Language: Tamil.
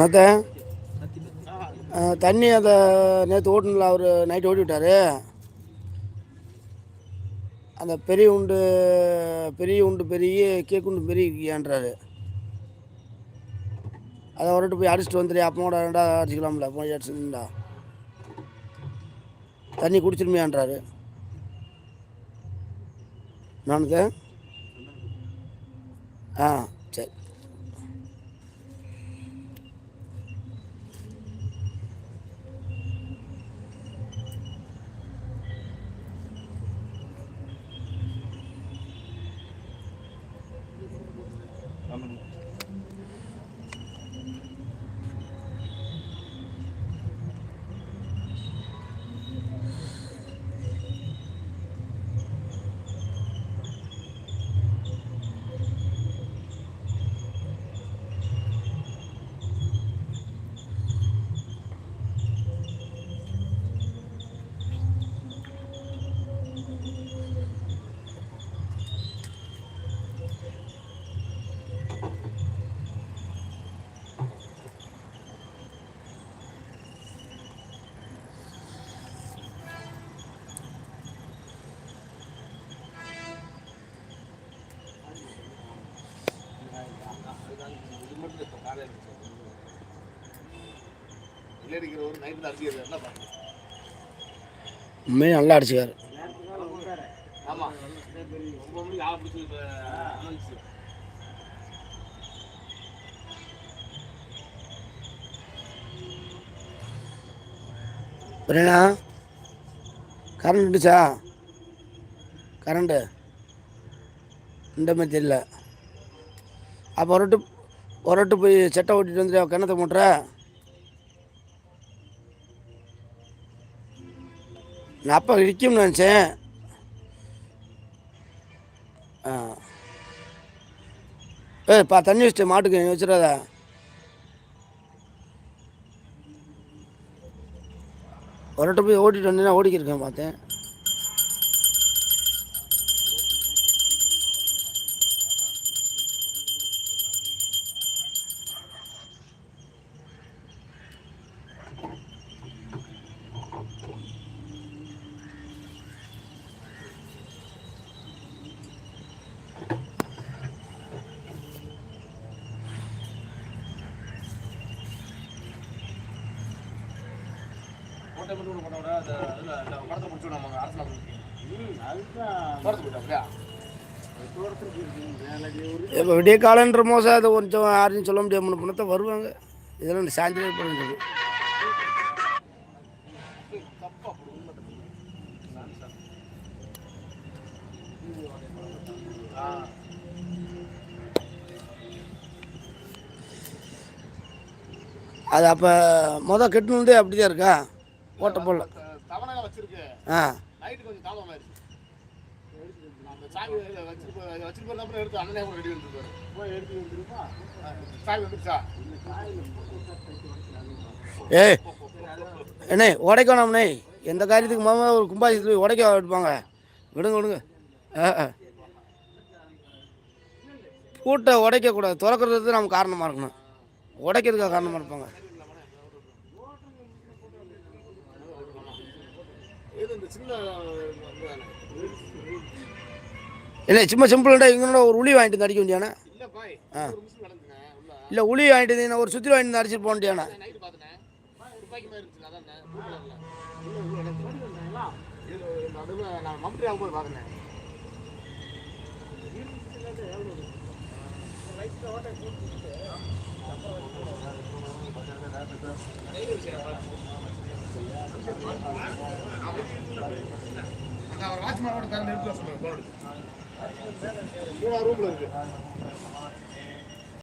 மற்ற தண்ணி அதை நேற்று ஓட்டணும்ல அவர் நைட் ஓட்டி விட்டார். அந்த பெரிய உண்டு பெரிய உண்டு பெரிய கேக் உண்டு பெரிய இருக்கியான்றாரு அதை வரட்டு போய் அடிச்சுட்டு வந்துடு அப்பமோட ரெண்டா அடிச்சுக்கலாம்ல போய் அடிச்சுடா தண்ணி குடிச்சிருமையான்றாரு. நானுக்கு ஆ உண்மையும் நல்லா அடிச்சுக்காரு பிரியனா கரண்ட் விட்டுச்சா கரண்ட்டு இந்த மாதிரி தெரியல. அப்போ ஒருட்டு ஒருட்டு போய் சட்டை ஓட்டிட்டு வந்துட்டு கிணத்த மூட்டுற? நான் அப்போ இடிக்கும்னு நினச்சேன். ஆ. ஏய் பா தண்ணி வச்சுட்டு மாட்டுக்கு நீ வச்சிடாத. ஒருட்ட போய் ஓட்டிட்டு வந்தேன்னா ஓடிக்கிருக்கேன் பார்த்தேன். இப்போ விடிய காலன்ற மோசம் அதை கொஞ்சம் யாரையும் சொல்ல முடியாமல் பண்ணத்தை வருவாங்க இதெல்லாம் இந்த சாயந்தரம் பண்ணுறது அது அப்போ மொதல் கெட்டுனது அப்படி தான் இருக்கா ஓட்ட போடல. ஆ. ஏய் அண்ணே உடைக்கணும்ண்ணே எந்த காரியத்துக்கு மாமா ஒரு போய் உடைக்க எடுப்பாங்க? விடுங்க விடுங்க. பூட்டை உடைக்கக்கூடாது. திறக்கிறது நம்ம காரணமாக இருக்கணும். உடைக்கிறதுக்காக காரணமாக இருப்பாங்க. இல்லை சும்மா சிம்பிள்டா இவங்களோட ஒரு உளி வாங்கிட்டு வந்து அடிக்க வேண்டியானே உள்ள. இல்லை உளி வாங்கிட்டு வந்தீங்கன்னா ஒரு சுற்றி வாங்கிட்டு அடிச்சிட்டு போக வேண்டியானே நைட்டு பார்த்தேன் துப்பாக்கி நான் திறந்து எடுத்து ரூம்ல இருக்கு.